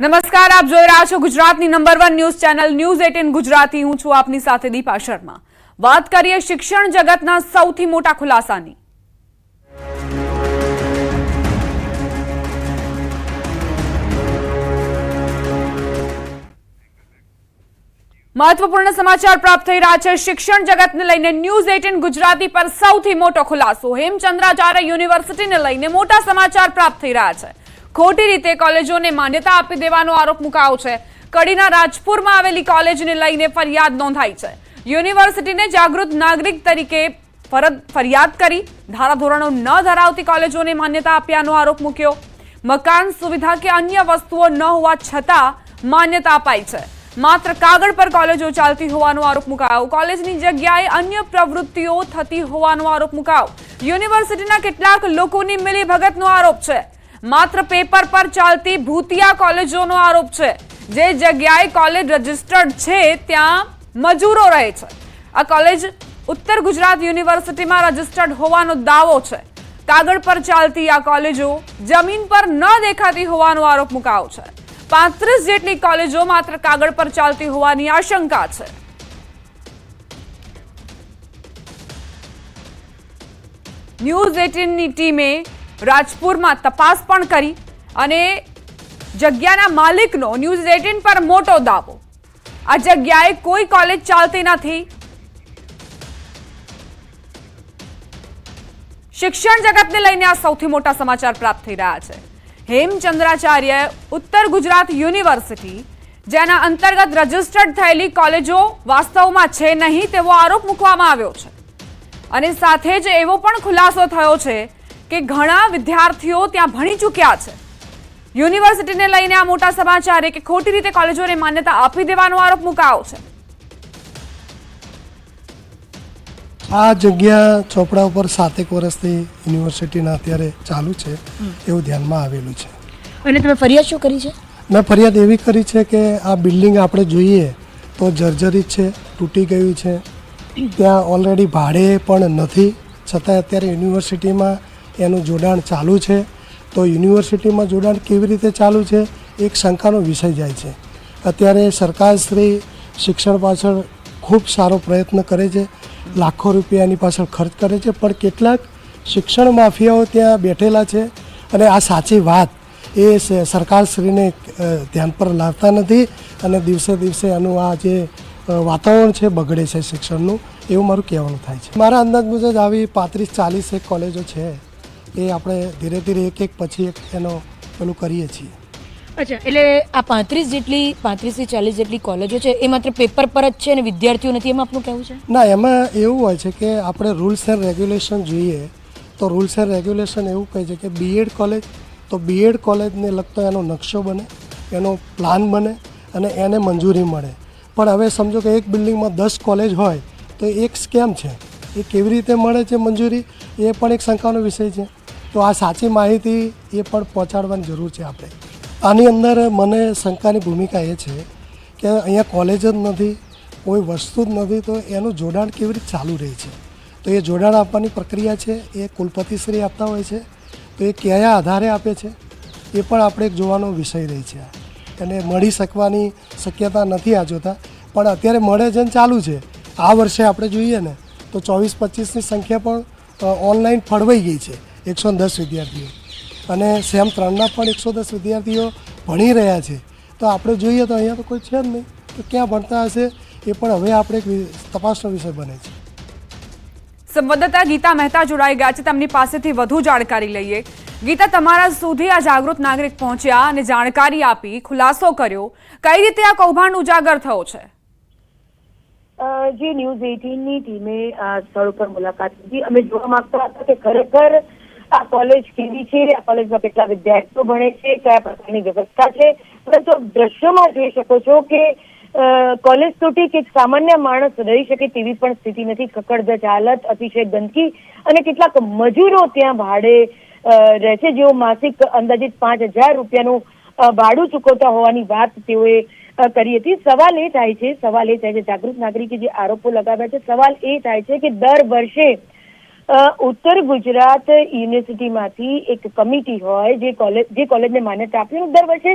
નમસ્કાર, આપ જોઈ રહ્યા છો ગુજરાતની number one news channel news eighteen Gujarati. હું છું આપની સાથે દીપા શર્મા. વાત કરીએ શિક્ષણ જગતના સૌથી મોટા ખુલાસાની. મહત્વપૂર્ણ સમાચાર પ્રાપ્ત થઈ રહ્યા છે. શિક્ષણ જગતને લઈને ન્યૂઝ એટીન ગુજરાતી પર સૌથી મોટો ખુલાસો. હેમચંદ્રાચાર્ય યુનિવર્સિટીને લઈને મોટા સમાચાર પ્રાપ્ત થઈ રહ્યા છે. ખોટી રીતે કોલેજોને માન્યતા આપી દેવાનો આરોપ મુકાયો છે. કડીના રાજપુરમાં આવેલી કોલેજને લઈને ફરિયાદ નોંધાઈ છે. યુનિવર્સિટીને જાગૃત નાગરિક તરીકે ફરજ, ફરિયાદ કરી ધારાધોરણો ન ધરાવતી કોલેજોને માન્યતા આપ્યાનો આરોપ મૂક્યો. મકાન સુવિધા કે અન્ય વસ્તુઓ ન હોવા છતાં માન્યતા અપાઈ છે. માત્ર કાગળ પર કોલેજો ચાલતી હોવાનો આરોપ મુકાયો. કોલેજની જગ્યાએ અન્ય પ્રવૃત્તિઓ થતી હોવાનો આરોપ મુકાયો. યુનિવર્સિટીના કેટલાક લોકોની મિલી ભગતનો આરોપ છે. માત્ર પેપર પર ચાલતી ભૂતિયા કોલેજોનો આરોપ છે. જે જગ્યાએ કોલેજ રજિસ્ટર્ડ છે, ત્યાં મજૂરો રહે છે. આ કોલેજ ઉત્તર ગુજરાત યુનિવર્સિટીમાં રજિસ્ટર્ડ હોવાનો દાવો છે. કાગળ પર ચાલતી આ કોલેજો જમીન પર ન દેખાતી હોવાનો આરોપ મુકાયો છે. પાંત્રીસ જેટલી કોલેજો માત્ર કાગળ પર ચાલતી હોવાની આશંકા છે. ન્યૂઝ એટીનની ટીમે રાજપુરમાં તપાસ પણ કરી અને જગ્યાના માલિકનો ન્યૂઝ એટીન પર મોટો દાવો. આ જગ્યાએ કોઈ કોલેજ ચાલતી નથી. શિક્ષણ જગતને લઈને આ સૌથી મોટા સમાચાર પ્રાપ્ત થઈ રહ્યા છે. હેમચંદ્રાચાર્ય ઉત્તર ગુજરાત યુનિવર્સિટી, જેના અંતર્ગત રજિસ્ટર્ડ થયેલી કોલેજો વાસ્તવમાં છે નહીં તેવો આરોપ મૂકવામાં આવ્યો છે. અને સાથે જ એવો પણ ખુલાસો થયો છે કે ઘણા વિદ્યાર્થીઓ ત્યાં ભણી ચૂક્યા છે. યુનિવર્સિટીને લઈને આ મોટા સમાચારે કે ખોટી રીતે કોલેજોને માન્યતા આપી દેવાનો આરોપ મુકાયો છે. આ જગ્યા ચોપડા ઉપર સાતેક વર્ષથી યુનિવર્સિટીના અત્યારે ચાલુ છે એવું ધ્યાનમાં આવેલું છે. અને તમે ફરિયાદ શું કરી છે? મેં ફરિયાદ એવી કરી છે કે આ બિલ્ડિંગ આપણે જોઈએ તો જર્જરિત છે તૂટી ગયું છે. ત્યાં ઓલરેડી ભાડે પણ નથી. છતાં અત્યારે યુનિવર્સિટીમાં એનું જોડાણ ચાલુ છે. તો યુનિવર્સિટીમાં જોડાણ કેવી રીતે ચાલુ છે, એક શંકાનો વિષય જાય છે. અત્યારે સરકારશ્રી શિક્ષણ પાછળ ખૂબ સારો પ્રયત્ન કરે છે, લાખો રૂપિયાની પાછળ ખર્ચ કરે છે, પણ કેટલાક શિક્ષણ માફિયાઓ ત્યાં બેઠેલા છે. અને આ સાચી વાત એ સરકારશ્રીને ધ્યાન પર લાવતા નથી અને દિવસે દિવસે એનું આ જે વાતાવરણ છે બગડે છે શિક્ષણનું, એવું મારું કહેવાનું થાય છે. મારા અંદાજ મુજબ આવી પાંત્રીસ ચાલીસ એક કોલેજો છે. એ આપણે ધીરે ધીરે એક એક પછી એક એનો પેલું કરીએ છીએ. અચ્છા એટલે આ પાંત્રીસ જેટલી પાંત્રીસથી ચાલીસ જેટલી કોલેજો છે એ માત્ર પેપર પર જ છે અને વિદ્યાર્થીઓ નથી? એમાં આપનું કહેવું છે? ના એમાં એવું હોય છે કે આપણે રૂલ્સ એન્ડ રેગ્યુલેશન જોઈએ તો રૂલ્સ એન્ડ રેગ્યુલેશન એવું કહે છે કે બીએડ કોલેજ તો બીએડ કોલેજને લગતો એનો નકશો બને એનો પ્લાન બને અને એને મંજૂરી મળે. પણ હવે સમજો કે એક બિલ્ડિંગમાં દસ કોલેજ હોય તો એક સ્કેમ છે. એ કેવી રીતે મળે છે મંજૂરી? એ પણ એક શંકાનો વિષય છે. તો આ સાચી માહિતી એ પણ પહોંચાડવાની જરૂર છે આપણે. આની અંદર મને શંકાની ભૂમિકા એ છે કે અહીંયા કોલેજ જ નથી, કોઈ વસ્તુ જ નથી, તો એનું જોડાણ કેવી રીતે ચાલુ રહે છે? તો એ જોડાણ આપવાની પ્રક્રિયા છે, એ કુલપતિશ્રી આપતા હોય છે, તો એ કયા આધારે આપે છે, એ પણ આપણે એક જોવાનો વિષય રહી છે. અને મળી શકવાની શક્યતા નથી આ જોતા, પણ અત્યારે મળે છે ને ચાલુ છે. આ વર્ષે આપણે જોઈએ ને, તો ચોવીસ પચીસની સંખ્યા પણ ઓનલાઈન ફળવાઈ ગઈ છે. એકસો દસ વિદ્યાર્થીઓ. અને સેમ ત્રણના પણ એકસો દસ વિદ્યાર્થીઓ ભણી રહ્યા છે. તો આપણે જોઈએ તો અહીંયા તો કોઈ છે જ નહીં. તો ક્યાં ભણતા હશે એ પણ હવે આપણે એક તપાસનો વિષય બને છે. સંવાદદાતા ગીતા મહેતા જોડાઈ ગયા છે. તેમની પાસેથી વધુ જાણકારી લઈએ. ગીતા તમારા સુધી આ જાગૃત નાગરિક પહોંચ્યા અને જાણકારી આપી ખુલાસો કર્યો. કઈ રીતે આ કૌભાંડ ઉજાગર થયો છે? જે ન્યૂઝ એટીનની ટીમે આ સ્થળ ઉપર મુલાકાત લીધી. અમે જોવા માંગતા હતા કે ખરેખર આ કોલેજ કેવી છે? આ કોલેજમાં કેટલા વિદ્યાર્થીઓ ભણે છે? કયા પ્રકારની વ્યવસ્થા છે? પરંતુ દ્રશ્યોમાં જોઈ શકો છો કે કોલેજ તૂટી કે સામાન્ય માણસ રહી શકે તેવી પણ સ્થિતિ નથી. કકડધજ હાલત, અતિશય ગંદકી અને કેટલાક મજૂરો ત્યાં ભાડે રહે છે. જેઓ માસિક અંદાજિત પાંચ હજાર રૂપિયાનું ભાડું ચૂકવતા હોવાની વાત તેઓએ કરી હતી. સવાલ એ થાય છે, સવાલ એ થાય છે, જાગૃત નાગરિકે જે આરોપો લગાવ્યા છે, સવાલ એ થાય છે કે દર વર્ષે ઉત્તર ગુજરાત યુનિવર્સિટીમાંથી એક કમિટી હોય જે કોલેજ જે કોલેજને માન્યતા આપી, દર વર્ષે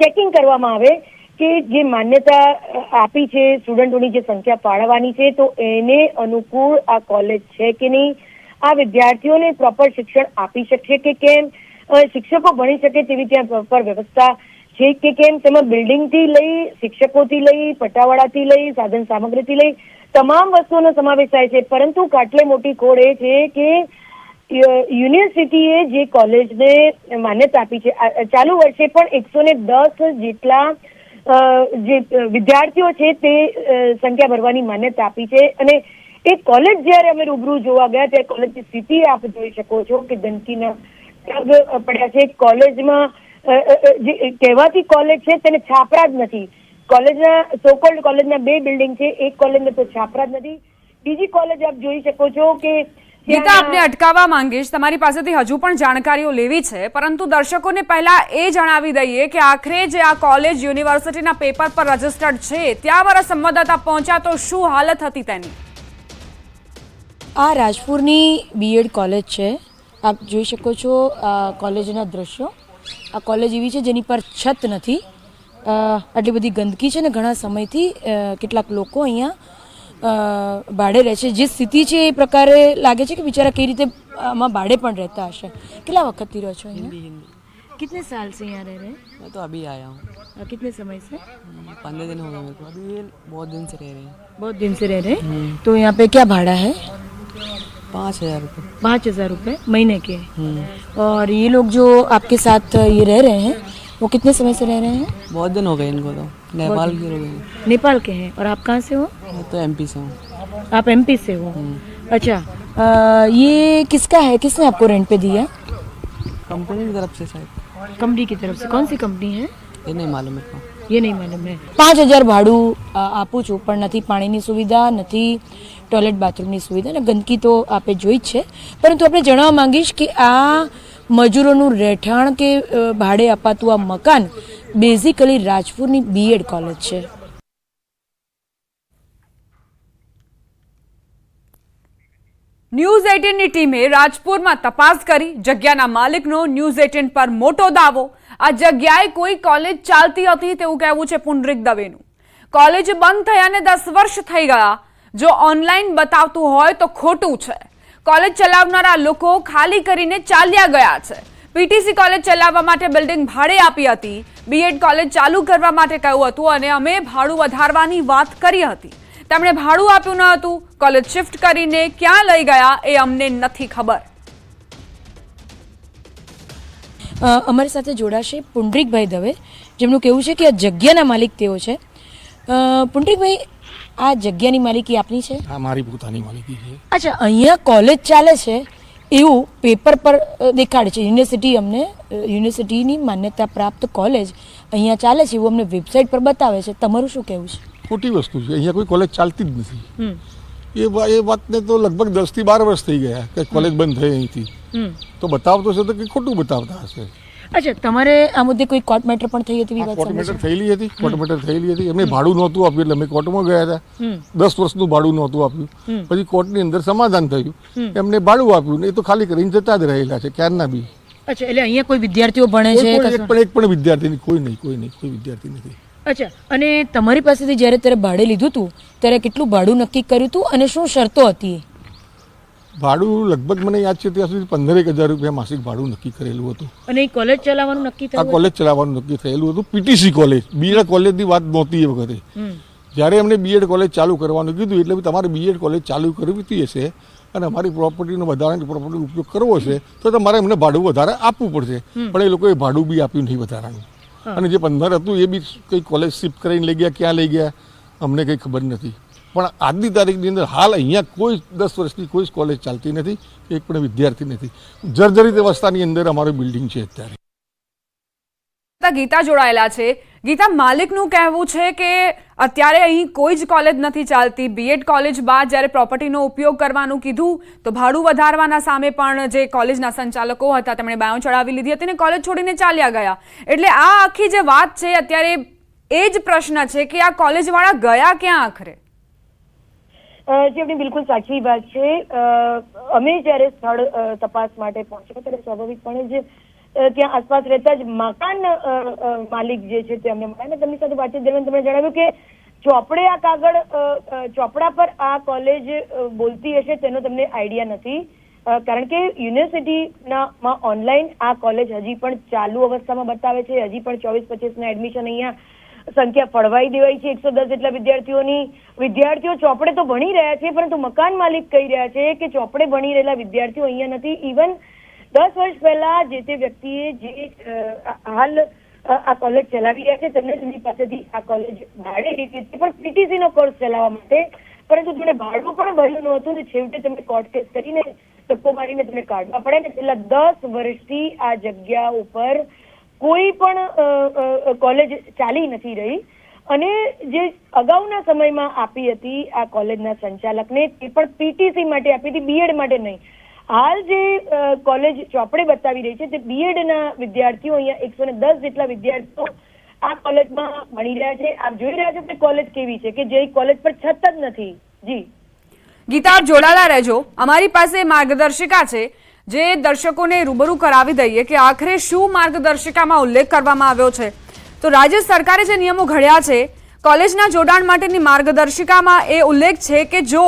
ચેકિંગ કરવામાં આવે કે જે માન્યતા આપી છે સ્ટુડન્ટોની જે સંખ્યા પાડવાની છે, તો એને અનુકૂળ આ કોલેજ છે કે નહીં? આ વિદ્યાર્થીઓને પ્રોપર શિક્ષણ આપી શકશે કે કેમ? શિક્ષકો ભણી શકે તેવી ત્યાં પ્રોપર વ્યવસ્થા છે કે કેમ તેમાં બિલ્ડિંગથી લઈ, શિક્ષકોથી લઈ, પટાવાળાથી લઈ, સાધન સામગ્રીથી લઈ તમામ વસ્તુઓનો સમાવેશ થાય છે. પરંતુ કાટલે મોટી ખોડ એ છે કે યુનિવર્સિટીએ જે કોલેજને માન્યતા આપી છે ચાલુ વર્ષે પણ એકસો ને દસ જેટલા જે વિદ્યાર્થીઓ છે તે સંખ્યા ભરવાની માન્યતા આપી છે. અને એ કોલેજ જ્યારે અમે રૂબરૂ જોવા ગયા ત્યારે કોલેજની સ્થિતિ આપ જોઈ શકો છો કે ગંદકીના પડ્યા છે. કોલેજમાં કહેવાતી કોલેજ છે તેને છાપરા જ નથી. કોલેજના સોકોલ્ડ કોલેજના બે બિલ્ડિંગ છે. એક કોલેજને તો છાપરા જ નથી. બીજી કોલેજ આપ જોઈ શકો છો કે ગીતા ત્યાં- આપને અટકાવવા માંગીશ. તમારી પાસેથી હજુ પણ જાણકારીઓ લેવી છે પરંતુ દર્શકોને પહેલા એ જણાવી દઈએ કે આખરે જે આ કોલેજ યુનિવર્સિટીના પેપર પર રજીસ્ટર્ડ છે ત્યાં મારા સંવાદદાતા પહોંચ્યા તો શું હાલત હતી તેની? આ રાજપુરની બીએડ કોલેજ છે. આપ જોઈ શકો છો કોલેજના દ્રશ્યો. આ કોલેજ એવી છે જેની પર છત નથી અ, આટલી બધી ગંદકી છે ને ઘણા સમયથી અ, કેટલાક લોકો અહીંયા અ, ભાડે રહે છે જે સ્થિતિ છે એ પ્રકારે લાગે છે કે બિચારા કઈ રીતે આમાં ભાડે પણ રહેતા હશે કેટલા વખતથી રહો છો અહીંયા कितने साल से यहाँ रह रहे हैं मैं तो अभी आया हूँ अ, कितने समय से पंद्रह दिन हो गए मेरे को अभी ये बहुत दिन से रह रहे हैं बहुत दिन से रह रहे हैं तो यहाँ पे क्या भाड़ा है पाँच हजार रुपये पाँच हजार रुपये महीने के हम्म, और ये लोग जो आपके साथ ये रह रहे हैं वो कितने समय से रह रहे हैं बहुत दिन हो गए इनको तो नेपाल के हो गए नेपाल के हैं और आप कहाँ से हो मैं तो एमपी से हूँ आप एमपी से हो अच्छा अ, ये किसका है किसने आपको रेंट पे दिया कंपनी की तरफ से शायद कंपनी की तरफ से कौन सी कंपनी है ये नहीं मालूम मेरे को ये નહીં માલુમ હે પાંચ હજાર ભાડું અ, આપું છું પણ નથી પાણીની સુવિધા નથી ટોયલેટ બાથરૂમની સુવિધા અને ગંદકી તો આપે જોઈ જ છે. પરંતુ આપણે જણાવવા માંગીશ કે આ મજૂરોનું રહેઠાણ કે ભાડે અપાતું આ મકાન બેઝિકલી રાજપુરની બીએડ કોલેજ છે. ન્યૂઝ એટીનની ટીમે રાજપુરમાં તપાસ કરી. જગ્યાના માલિકનો ન્યૂઝ એટીન પર મોટો દાવો. આ જગ્યાએ કોઈ કોલેજ ચાલતી હતી તેવું કહેવું છે પુંડરીક દવેનું. કોલેજ બંધ થયાને દસ વર્ષ થઈ ગયા. જો ઓનલાઈન બતાવતું હોય તો ખોટું છે. કોલેજ ચલાવનારા લોકો ખાલી કરીને ચાલ્યા ગયા છે. પીટીસી કોલેજ ચલાવવા માટે બિલ્ડિંગ ભાડે આપી હતી. બીએડ કોલેજ ચાલુ કરવા માટે કહ્યું હતું અને અમે ભાડું વધારવાની વાત કરી હતી. તેમણે ભાડું આપ્યું ન હતું. કોલેજ શિફ્ટ કરીને ક્યાં લઈ ગયા એ અમને નથી ખબર. અમારી સાથે જોડાશે પુંડરીકભાઈ દવે, જેમનું કહેવું છે કે આ જગ્યાના માલિક તેઓ છે. પુંડરીકભાઈ આ જગ્યાની માલિકી આપની છે? આ મારી પોતાની માલિકી છે. અચ્છા અહીંયા કોલેજ ચાલે છે એવું પેપર પર દેખાડે છે. યુનિવર્સિટી અમને યુનિવર્સિટીની માન્યતા પ્રાપ્ત કોલેજ અહીંયા ચાલે છે એવું અમને વેબસાઇટ પર બતાવે છે. તમારું શું કહેવું છે? ખોટી વસ્તુ છે. અહીંયા કોઈ કોલેજ ચાલતી જ નથી. એ એ વાતને તો લગભગ દસથી બાર વર્ષ થઈ ગયા કે કોલેજ બંધ થઈ અહીંથી. તો બતાવતો છે તો કે ખોટું બતાવતા હશે? અચ્છા તમારે આ મુદ્દે કોઈ કોર્ટ મેટર પણ થઈ હતી કોર્ટ મેટર થયેલી હતી કોર્ટ મેટર થયેલી હતી. એમને ભાડું નહોતું આપ્યું એટલે અમે કોર્ટમાં ગયા હતા. દસ વર્ષનું ભાડું નહોતું આપ્યું. પછી કોર્ટની અંદર સમાધાન થયું. એમને ભાડું આપ્યું ને એ તો ખાલી કરીને જતા જ રહેલા છે ક્યારના બી. અચ્છા એટલે અહીંયા કોઈ વિદ્યાર્થીઓ ભણે છે પણ એક પણ એક પણ વિદ્યાર્થી કોઈ નહીં કોઈ નહીં કોઈ વિદ્યાર્થી નથી. અચ્છા અને તમારી પાસેથી જ્યારે ત્યારે ભાડે લીધું હતું ત્યારે કેટલું ભાડું નક્કી કર્યું હતું અને શું શરતો હતી? ભાડું લગભગ મને યાદ છે ત્યાં સુધી પંદરેક હજાર રૂપિયા માસિક ભાડું નક્કી કરેલું હતું. અને કોલેજ ચલાવવાનું નક્કી આ કોલેજ ચલાવવાનું નક્કી થયેલું હતું. પીટીસી કોલેજ બીએડ કોલેજની વાત નહોતી એ વખતે. જ્યારે એમને બીએડ કોલેજ ચાલુ કરવાનું કીધું એટલે તમારે બીએડ કોલેજ ચાલુ કરવી હશે અને અમારી પ્રોપર્ટીનો વધારાની પ્રોપર્ટીનો ઉપયોગ કરવો છે તો તમારે એમને ભાડું વધારે આપવું પડશે. પણ એ લોકોએ ભાડું બી આપ્યું નહીં વધારાનું. અને જે પંદર હતું એ બી કંઈ કોલેજ શિફ્ટ કરીને લઈ ગયા ક્યાં લઈ ગયા અમને કંઈ ખબર નથી. પણ આજની તારીખની અંદર હાલ અહીંયા કોઈ દસ વર્ષની કોઈ જ કોલેજ ચાલતી નથી, એક પણ વિદ્યાર્થી નથી. જર્જરિત અવસ્થાની અંદર અમારું બિલ્ડિંગ છે અત્યારે. ગીતા જોડાયેલા છે. ગીતા, માલિકનું કહેવું છે કે અત્યારે અહીં કોઈ જ કોલેજ નથી ચાલતી. બીએડ કોલેજ બાદ જ્યારે પ્રોપર્ટીનો ઉપયોગ કરવાનું કીધું, તો ભાડું વધારવાના સામે પણ જે કોલેજના સંચાલકો હતા, તેમણે બાયો ચડાવી લીધી હતી અને કોલેજ છોડીને ચાલ્યા ગયા. એટલે આ આખી જે વાત છે, અત્યારે એ જ પ્રશ્ન છે કે આ કોલેજવાળા ગયા ક્યાં આખરે? જે, આપણી બિલકુલ સાચી વાત છે. અમે જ્યારે સ્થળ તપાસ માટે પહોંચ્યા ત્યારે સ્વાભાવિકપણે જ ત્યાં આસપાસ રહેતા જ મકાન માલિક જે છે તે અમને મળ્યા. અને તેમની સાથે વાતચીત દરમિયાન તેમણે જણાવ્યું કે ચોપડે આ કાગળ ચોપડા પર આ કોલેજ બોલતી હશે તેનો તમને આઈડિયા નથી. કારણ કે યુનિવર્સિટીના ઓનલાઈન આ કોલેજ હજી પણ ચાલુ અવસ્થામાં બતાવે છે. હજી પણ ચોવીસ પચીસ ના એડમિશન અહીંયા સંખ્યા ફળવાઈ દેવાઈ છે એકસો દસ જેટલા વિદ્યાર્થીઓની. વિદ્યાર્થીઓ ચોપડે તો ભણી રહ્યા છે, પરંતુ મકાન માલિક કહી રહ્યા છે કે ચોપડે ભણી રહેલા વિદ્યાર્થીઓ અહીંયા નથી. ઇવન દસ વર્ષ પહેલા જે તે વ્યક્તિએ જે હાલ આ કોલેજ ચલાવી રહ્યા છે, તેમને તેમની પાસેથી આ કોલેજ ભાડે લીધી હતી. પણ પીટીસી નો કોર્સ ચલાવવા માટે, પરંતુ તેમણે ભાડું પણ ભર્યું ન ને છેવટે તેમણે કોર્ટ કેસ કરીને, ધક્કો મારીને તેમને કાઢવા પડે ને છેલ્લા દસ વર્ષથી આ જગ્યા ઉપર કોઈ પણ કોલેજ ચાલી નથી રહી. અને જે અગાઉના સમયમાં આપી હતી આ કોલેજના સંચાલકને, તે પણ પીટીસી માટે આપી હતી બીએડ માટે નહીં. હાલ જે કોલેજ ચોપડે બતાવી રહી છે, તે બીએડના વિદ્યાર્થીઓ અહીંયા એકસો દસ જેટલા વિદ્યાર્થીઓ આ કોલેજમાં ભણી રહ્યા છે. આપ જોઈ રહ્યા છો કે કોલેજ કેવી છે, કે જે કોલેજ પર છત જ નથી. જી. ગીતા જોડાયેલા રહેજો. અમારી પાસે માર્ગદર્શિકા છે. જે દર્શકોને રૂબરૂ કરાવી દઈએ કે આખરે શું માર્ગદર્શિકામાં ઉલ્લેખ કરવામાં આવ્યો છે. તો રાજ્ય સરકારે જે નિયમો ઘડ્યા છે, કોલેજના જોડાણ માટેની માર્ગદર્શિકામાં એ ઉલ્લેખ છે કે જો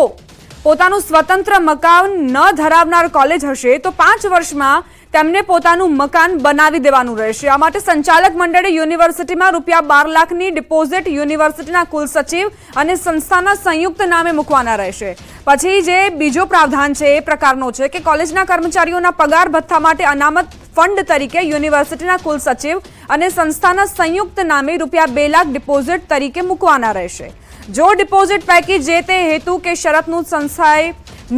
પોતાનું સ્વતંત્ર મકાન ન ધરાવનાર કોલેજ હશે, તો પાંચ વર્ષમાં તેમને પોતાનું મકાન બનાવી દેવાનું રહેશે. આ માટે સંચાલક મંડળે યુનિવર્સિટીમાં રૂપિયા બાર લાખની ડિપોઝિટ યુનિવર્સિટીના કુલ સચિવ અને સંસ્થાના સંયુક્ત નામે મૂકવાના રહેશે. પછી જે બીજો પ્રાવધાન છે એ પ્રકારનો છે કે કોલેજના કર્મચારીઓના પગાર ભથ્થા માટે અનામત ફંડ તરીકે યુનિવર્સિટીના કુલ સચિવ અને સંસ્થાના સંયુક્ત નામે રૂપિયા બે લાખ ડિપોઝિટ તરીકે મૂકવાના રહેશે. જો ડિપોઝિટ પૈકી જે તે હેતુ કે શરતનું સંસ્થાએ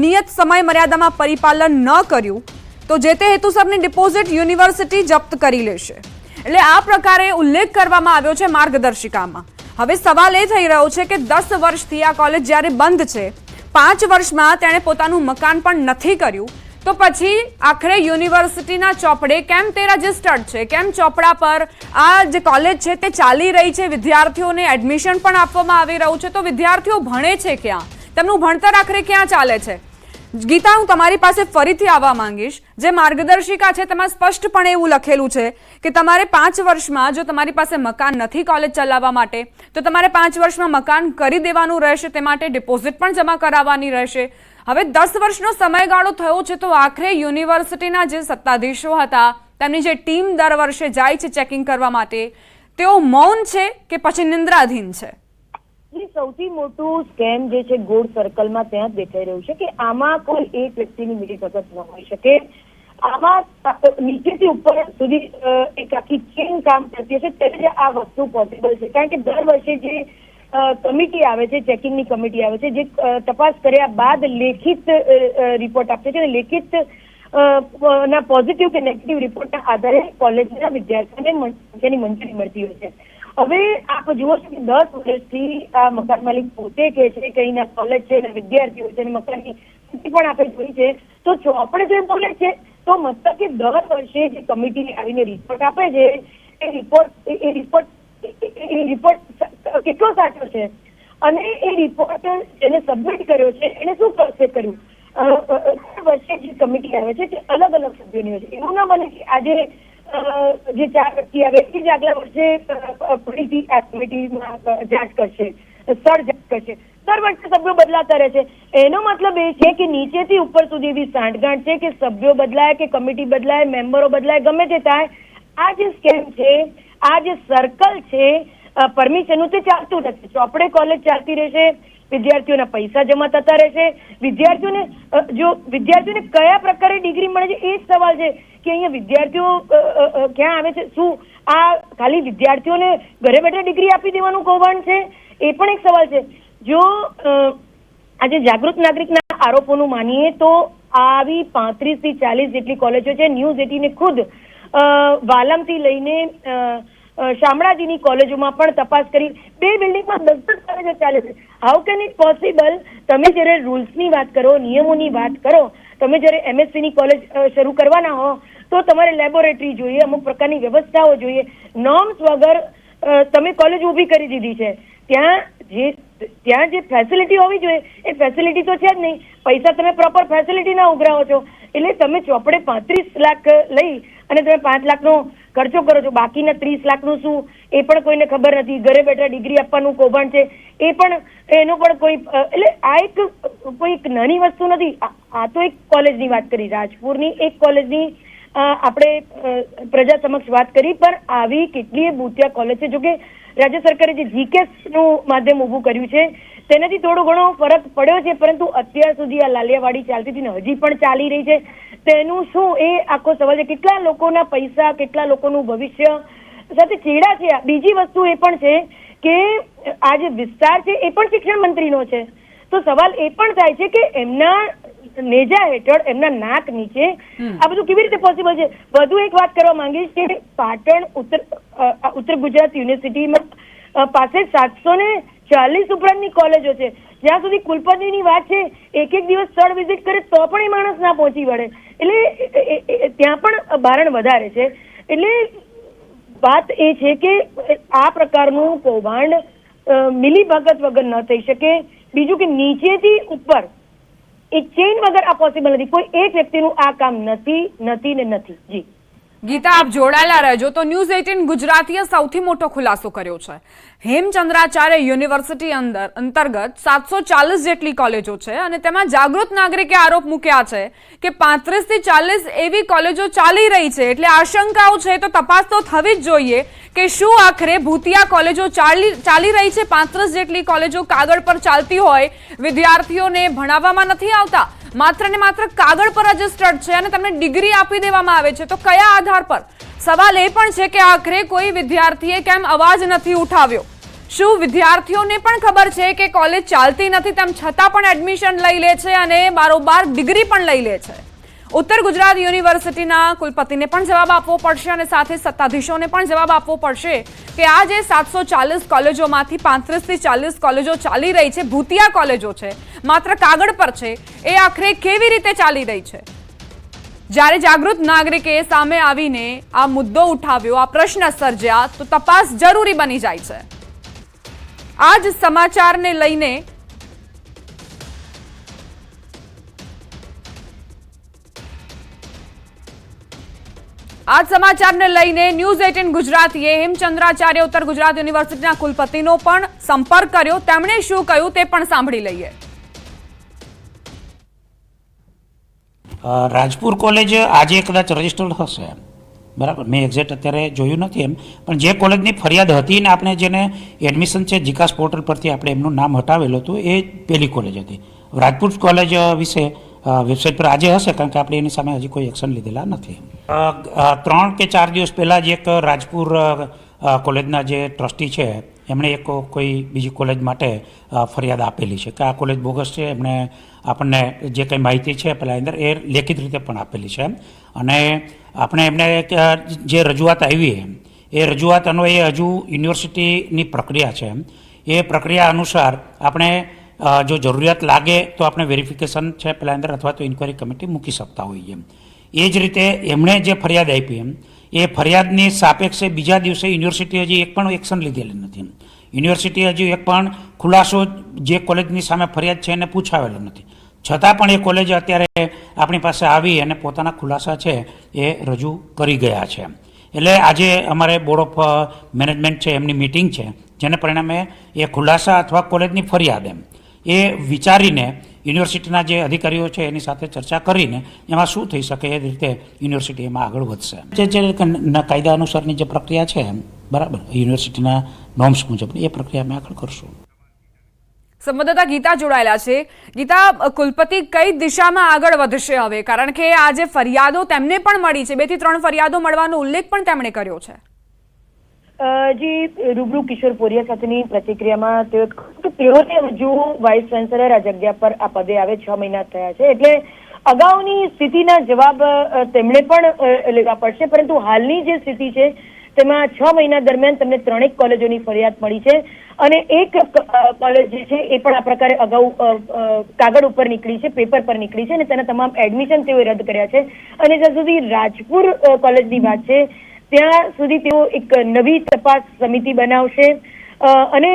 નિયત સમય મર્યાદામાં પરિપાલન ન કર્યું, તો જે તે હેતુસરની ડિપોઝિટ યુનિવર્સિટી જપ્ત કરી લેશે. એટલે આ પ્રકારે ઉલ્લેખ કરવામાં આવ્યો છે માર્ગદર્શિકામાં. હવે સવાલ એ થઈ રહ્યો છે કે દસ વર્ષથી આ કોલેજ જ્યારે બંધ છે પાંચ વર્ષમાં તેણે પોતાનું મકાન પણ નથી કર્યું. તો પછી આખરે યુનિવર્સિટીના ચોપડે કેમ તે રજિસ્ટર્ડ છે? કેમ ચોપડા પર આ જે કોલેજ છે તે ચાલી રહી છે? વિદ્યાર્થીઓને એડમિશન પણ આપવામાં આવી રહ્યું છે. તો વિદ્યાર્થીઓ ભણે છે ક્યાં? તેમનું ભણતર આખરે ક્યાં ચાલે છે? ગીતા, હું તમારી પાસે ફરીથી આવવા માંગીશ. જે માર્ગદર્શિકા છે, તેમાં સ્પષ્ટપણે એવું લખેલું છે કે તમારે પાંચ વર્ષમાં જો તમારી પાસે મકાન નથી કોલેજ ચલાવવા માટે, તો તમારે પાંચ વર્ષમાં મકાન કરી દેવાનું રહેશે, તે માટે ડિપોઝિટ પણ જમા કરાવવાની રહેશે. હવે દસ વર્ષનો સમયગાળો થયો છે, તો આખરે યુનિવર્સિટીના જે સત્તાધીશો હતા, તેમની જે ટીમ દર વર્ષે જાય છે ચેકિંગ કરવા માટે, તેઓ મૌન છે કે પછી નિંદ્રાધીન છે? સૌથી મોટું સ્કેમ જે છે ગોળ સર્કલમાં ત્યાં દેખાઈ રહ્યું છે કે આમાં કોઈ એક વ્યક્તિની મિલી ભગત ન હોઈ શકે. આમાં નીચેથી ઉપર સુધી એક આખી ચેન કામ કરતી હશે ત્યારે જ આ વસ્તુ પોસિબલ છે. કારણ કે દર વર્ષે જે કમિટી આવે છે ચેકિંગની કમિટી આવે છે, જે તપાસ કર્યા બાદ લેખિત રિપોર્ટ આપશે છે લેખિત ના પોઝિટિવ કે નેગેટિવ રિપોર્ટના આધારે કોલેજના વિદ્યાર્થીઓને મંજૂરી મળતી હોય છે. હવે આપ જુઓ છો કે દસ વર્ષથી આ મકાન માલિક પોતે કે છે કે અહીંના કોલેજ છે અને વિદ્યાર્થીઓ છે અને મકાનની સ્થિતિ પણ આપણે જોઈ છે. તો ચોપડે જો બોલે છે, તો મતલબ કે દર વર્ષે જે કમિટી આવીને રિપોર્ટ આપે છે, એ રિપોર્ટ એ રિપોર્ટ એ રિપોર્ટ કેટલો સાચો છે? અને એ રિપોર્ટ જેને સબમિટ કર્યો છે, એને શું કરશે કર્યું? દર વર્ષે જે કમિટી આવે છે, તે અલગ અલગ સભ્યોની હોય છે. એવું ના બને કે આજે જે ચાર વ્યક્તિ આવે એ જ આગલા વર્ષે ફરીથી આ જાંચ કરશે, સ્થળ જાંચ કરશે. દર વર્ષે સભ્યો બદલાતા રહે છે. એનો મતલબ એ છે કે નીચેથી ઉપર સુધી એવી સાંઠગાંઠ છે કે સભ્યો બદલાય, કે કમિટી બદલાય, મેમ્બરો બદલાય, ગમે તે થાય. આ જે સ્કેમ છે, આ જે સર્કલ છે પરમિશનનું તે ચાલતું નથી. ચોપડે કોલેજ ચાલતી રહેશે વિદ્યાર્થીઓના પૈસા જમા થતા રહેશે વિદ્યાર્થીઓને જો વિદ્યાર્થીઓને કયા પ્રકારે ડિગ્રી મળે છે એ જ સવાલ છે કે અહીંયા વિદ્યાર્થીઓ ક્યાં આવે છે? શું આ ખાલી વિદ્યાર્થીઓને ઘરે બેઠા ડિગ્રી આપી દેવાનું કૌભાંડ છે? એ પણ એક સવાલ છે. જો આજે જાગૃત નાગરિકના આરોપોનું માનીએ તો આવી પાંત્રીસથી ચાલીસ જેટલી કોલેજો છે ન્યૂઝ એટીને ખુદ વાલમથી લઈને શામળાજીની કોલેજોમાં પણ તપાસ કરી. બે બિલ્ડિંગમાં દસ દસ કોલેજો ચાલે છે. હાઉ કેન ઇટ પોસિબલ તમે જ્યારે રૂલ્સની વાત કરો, નિયમોની વાત કરો, તમે જ્યારે એમએસસીની કોલેજ શરૂ કરવાના હો, તો તમારે લેબોરેટરી જોઈએ, અમુક પ્રકારની વ્યવસ્થાઓ જોઈએ. નોર્મ્સ વગર તમે કોલેજ ઊભી કરી દીધી છે. ત્યાં જે ત્યાં જે ફેસિલિટી હોવી જોઈએ, એ ફેસિલિટી તો છે જ નહીં. પૈસા તમે પ્રોપર ફેસિલિટી ના ઉઘરાવો છો. એટલે તમે ચોપડે પાંત્રીસ લાખ લઈ અને તમે પાંચ લાખનો ખર્ચો કરો છો? બાકીના ત્રીસ લાખનું શું? એ પણ કોઈને ખબર નથી. ઘરે બેઠા ડિગ્રી આપવાનું કૌભાંડ છે. એ પણ એનો પણ કોઈ, એટલે આ એક કોઈ એક નાની વસ્તુ નથી. આ તો એક કોલેજની વાત કરી. રાજપુરની એક કોલેજની આપણે પ્રજા સમક્ષ વાત કરી. પણ આવી કેટલીય ભૂતિયા કોલેજ છે. જોકે રાજ્ય સરકારે જે જીકેસનું માધ્યમ ઊભું કર્યું છે, તેનાથી થોડો ઘણો ફરક પડ્યો છે, પરંતુ અત્યાર સુધી આ લાલિયાવાડી ચાલતી હતી ને હજી પણ ચાલી રહી છે. તેનું શું એ આખો સવાલ છે? કેટલા લોકોના પૈસા, કેટલા લોકોનું ભવિષ્ય? સાથે ચેડા છે. બીજી વસ્તુ એ પણ છે કે આ જે વિસ્તાર છે એ પણ શિક્ષણ મંત્રીનો છે. તો સવાલ એ પણ થાય છે કે એમના નેજા હેઠળ એમના નાક નીચે. આ બધું કેવી રીતે પોસિબલ છે? વધુ એક વાત કરવા માંગીશ કે પાટણ ઉત્તર ઉત્તર ગુજરાત યુનિવર્સિટીમાં પાસે સાતસો ને ચાલીસ ઉપરાંતની કોલેજો છે. જ્યાં સુધી કુલપતિની વાત છે એક એક દિવસ સ્થળ વિઝિટ કરે તો પણ એ માણસ ના પહોંચી વળે. એટલે ત્યાં પણ બારણ વધારે છે. એટલે વાત એ છે કે આ પ્રકારનું કૌભાંડ મિલી મિલીભગત વગર ન થઈ શકે. બીજું કે નીચેથી ઉપર એ ચેઇન વગર આ પોસિબલ નથી કોઈ એક વ્યક્તિનું આ કામ નથી નથી ને નથી. જી. ગીતા, આપ જોડાયેલા રહેજો. તો ન્યૂઝ એઇટીન ગુજરાતીએ સૌથી મોટો ખુલાસો કર્યો છે. હેમચંદ્રાચાર્ય યુનિવર્સિટી અંદર, અંતર્ગત સાતસો ચાલીસ જેટલી કોલેજો છે અને તેમાં જાગૃત નાગરિકે આરોપ મૂક્યા છે કે પાંત્રીસથી ચાલીસ એવી કોલેજો ચાલી રહી છે. એટલે આશંકાઓ છે તો તપાસ તો થવી જ જોઈએ કે શું આખરે ભૂતિયા કોલેજો ચાલી ચાલી રહી છે? પાંત્રીસ જેટલી કોલેજો કાગળ પર ચાલતી હોય, વિદ્યાર્થીઓને ભણાવવામાં નથી આવતા? માત્ર ને માત્ર કાગળ પર રજિસ્ટર્ડ છે અને તમને ડિગ્રી આપી દેવામાં આવે છે. તો કયા આધાર પર? સવાલ એ પણ છે કે આખરે કોઈ વિદ્યાર્થીએ કેમ અવાજ નથી ઉઠાવ્યો? શું વિદ્યાર્થીઓને પણ ખબર છે કે કોલેજ ચાલતી નથી તેમ છતાં પણ એડમિશન લઈ લે છે અને બારોબાર ડિગ્રી પણ લઈ લે છે? ઉત્તર ગુજરાત યુનિવર્સિટીના કુલપતિને પણ જવાબ આપવો પડશે અને સાથે સત્તાધીશોને પણ જવાબ આપવો પડશે કે આ જે સાતસો ચાલીસ કોલેજોમાંથી પાંત્રીસથી ચાલીસ કોલેજો ચાલી રહી છે, ભૂતિયા કોલેજો છે, માત્ર કાગળ પર છે, એ આખરે કેવી રીતે ચાલી રહી છે? જ્યારે જાગૃત નાગરિકે સામે આવીને આ મુદ્દો ઉઠાવ્યો, આ પ્રશ્ન સર્જ્યા, તો તપાસ જરૂરી બની જાય છે. આ જ સમાચારને લઈને આ સમાચારને લઈને ન્યૂઝ એટીન ગુજરાતીએ હેમચંદ્રાચાર્ય ઉત્તર ગુજરાત યુનિવર્સિટીના કુલપતિનો પણ સંપર્ક કર્યો. તેમણે શું કહ્યું તે પણ સાંભળી લઈએ. રાજપુર કોલેજ આજે કદાચ રજિસ્ટર્ડ હશે. બરાબર? મેં એક્ઝેક્ટ અત્યારે જોયું નથી એમ. પણ જે કોલેજની ફરિયાદ હતી ને આપણે જેને એડમિશન છે જીકાસ પોર્ટલ પરથી આપણે એમનું નામ હટાવેલું હતું, એ પહેલી કોલેજ હતી. રાજપુર કોલેજ વિશે વેબસાઇટ પર આજે હશે કારણ કે આપણે એની સામે હજી કોઈ એક્શન લીધેલા નથી. ત્રણ કે ચાર દિવસ પહેલાં જ એક રાજપુર કોલેજના જે ટ્રસ્ટી છે, એમણે એક કોઈ બીજી કોલેજ માટે ફરિયાદ આપેલી છે. કે આ કોલેજ બોગસ છે, એમણે આપણને જે કંઈ માહિતી છે પહેલાં અંદર એ લેખિત રીતે પણ આપેલી છે. અને આપણે એમને જે રજૂઆત આવી, એ રજૂઆત અન્વયે હજુ યુનિવર્સિટીની પ્રક્રિયા છે. એ પ્રક્રિયા અનુસાર આપણે જો જરૂરિયાત લાગે તો આપણે વેરિફિકેશન છે પહેલાં અંદર અથવા તો ઇન્કવાયરી કમિટી મૂકી શકતા હોઈએ એ જ રીતે એમણે જે ફરિયાદ આપી એમ, એ ફરિયાદની સાપેક્ષે બીજા દિવસે યુનિવર્સિટી હજી એક પણ એક્શન લીધેલી નથી યુનિવર્સિટી હજી એક પણ ખુલાસો જે કોલેજની સામે ફરિયાદ છે એને પૂછાવેલો નથી. છતાં પણ એ કોલેજ અત્યારે આપણી પાસે આવી અને પોતાના ખુલાસા છે એ રજૂ કરી ગયા છે એટલે આજે અમારે બોર્ડ ઓફ મેનેજમેન્ટ છે એમની મિટિંગ છે, જેને પરિણામે એ ખુલાસા અથવા કોલેજની ફરિયાદ એમ. એ વિચારીને યુનિવર્સિટીના જે અધિકારીઓ છે એની સાથે ચર્ચા કરીને એમાં શું થઈ શકે એ રીતે યુનિવર્સિટી એમાં આગળ વધશે. જે જે કાયદા અનુસારની જે પ્રક્રિયા છે, બરાબર, યુનિવર્સિટીના નોર્મ્સ મુજબ, એ પ્રક્રિયા અમે આગળ કરશું. સંવાદદાતા ગીતા જોડાયેલા છે. ગીતા, કુલપતિ કઈ દિશામાં આગળ વધશે હવે? કારણ કે આ જે ફરિયાદો તેમને પણ મળી છે. બેથી ત્રણ ફરિયાદો મળવાનો ઉલ્લેખ પણ તેમણે કર્યો છે. જી રૂબરૂ કિશોર પોરિયા સાથેની પ્રતિક્રિયામાં તેઓ તેઓ તેઓને હજુ વાઇસ ચાન્સેલર આ જગ્યા પર આ પદે આવે છ મહિના થયા છે. એટલે અગાઉની સ્થિતિના જવાબ તેમણે પણ લેવા પડશે. પરંતુ હાલની જે સ્થિતિ છે, તેમાં છ મહિના દરમિયાન તમને ત્રણેક કોલેજોની ફરિયાદ મળી છે. અને એક કોલેજ જે છે, એ પણ આ પ્રકારે અગાઉ કાગળ ઉપર નીકળી છે પેપર પર નીકળી છે અને તેના તમામ એડમિશન તેઓએ રદ કર્યા છે. અને જ્યાં સુધી રાજપુર કોલેજની વાત છે ત્યાં સુધી તેઓ એક નવી તપાસ સમિતિ બનાવશે. અને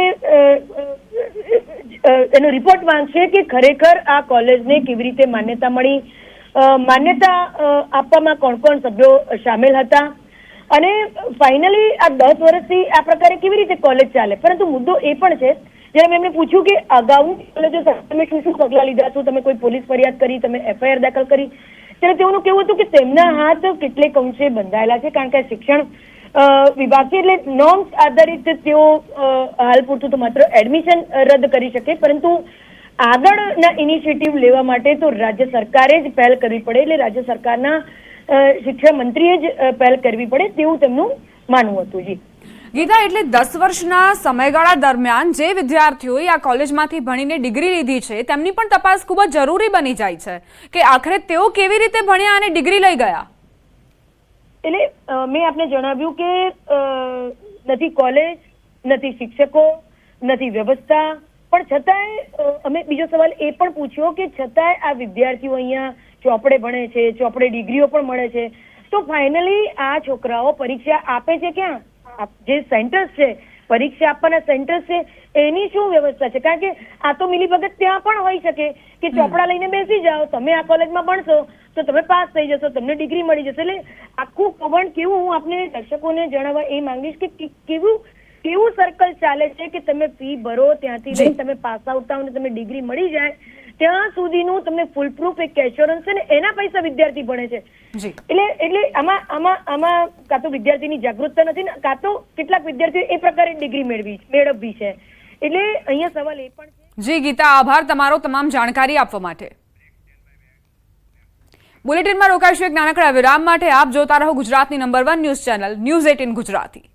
એનો રિપોર્ટ માંગશે કે ખરેખર આ કોલેજને કેવી રીતે માન્યતા મળી. માન્યતા આપવામાં કોણ કોણ સભ્યો સામેલ હતા? અને ફાઇનલી આ દસ વર્ષથી આ પ્રકારે કેવી રીતે કોલેજ ચાલે? પરંતુ મુદ્દો એ પણ છે જ્યારે એમને પૂછ્યું કે અગાઉની કોલેજો તમે શું શું પગલાં લીધા છો? તમે કોઈ પોલીસ ફરિયાદ કરી, તમે એફઆઈઆર દાખલ કરી? ત્યારે તેઓનું કેવું હતું કે તેમના હાથ કેટલેક અંશે બંધાયેલા છે, કારણ કે શિક્ષણ વિભાગ છે એટલે નોર્મ્સ આધારિત તેઓ હાલ પૂરતું તો માત્ર એડમિશન રદ કરી શકે, પરંતુ આગળના ઇનિશિયેટિવ લેવા માટે તો રાજ્ય સરકારે જ પહેલ કરવી પડે, એટલે રાજ્ય સરકારના શિક્ષણ મંત્રીએ જ પહેલ કરવી પડે તેવું તેમનું માનવું હતું જી. ગીતા એટલે દસ વર્ષના સમયગાળા દરમિયાન જે વિદ્યાર્થીઓએ આ કોલેજમાંથી ભણીને ડિગ્રી લીધી છે, તેમની પણ તપાસ ખૂબ જ જરૂરી બની જાય છે કે આખરે તેઓ કેવી રીતે ભણ્યા અને ડિગ્રી લઈ ગયા? એટલે મેં આપને જણાવ્યું કે નથી કોલેજ, નથી શિક્ષકો, નથી વ્યવસ્થા, પણ છતાંય અમે બીજો સવાલ એ પણ પૂછ્યો કે છતાંય આ વિદ્યાર્થીઓ અહીંયા ચોપડે ભણે છે, ચોપડે ડિગ્રીઓ પણ મળે છે. તો ફાઇનલી આ છોકરાઓ પરીક્ષા આપે છે ક્યાં? જે સેન્ટર્સ છે પરીક્ષા આપવાના સેન્ટર્સ છે એની શું વ્યવસ્થા છે? કારણ કે આ તો મિલીભગત ત્યાં પણ હોઈ શકે કે ચોપડા લઈને બેસી જાઓ તમે આ કોલેજમાં ભણશો તો તમે પાસ થઈ જશો તમને ડિગ્રી મળી જશે. એટલે આખું કૌભાંડ કેવું હું આપને દર્શકોને જણાવવા એ માંગીશ કે કે- કેવું કેવું સર્કલ ચાલે છે કે તમે ફી ભરો ત્યાંથી લઈને તમે પાસ આઉટ થાવ ને તમને ડિગ્રી મળી જાય ત્યાં સુધીનું તમને ફૂલ પ્રૂફ એક એશ્યોરન્સ છે ને એના પૈસા વિદ્યાર્થી ભણે છે. એટલે એટલે આમાં આમાં આમાં કાં તો વિદ્યાર્થીની જાગૃતતા નથી ને કાં તો કેટલાક વિદ્યાર્થીઓ એ પ્રકારે ડિગ્રી મેળવી મેળવવી છે. એટલે અહીંયા સવાલ એ પણ છે જી ગીતા આભાર તમારો તમામ જાણકારી આપવા માટે. બુલેટિનમાં રોકાઈશું એક નાનકડા વિરામ માટે. આપ જોતા રહો ગુજરાતની number one news channel news eighteen Gujarati.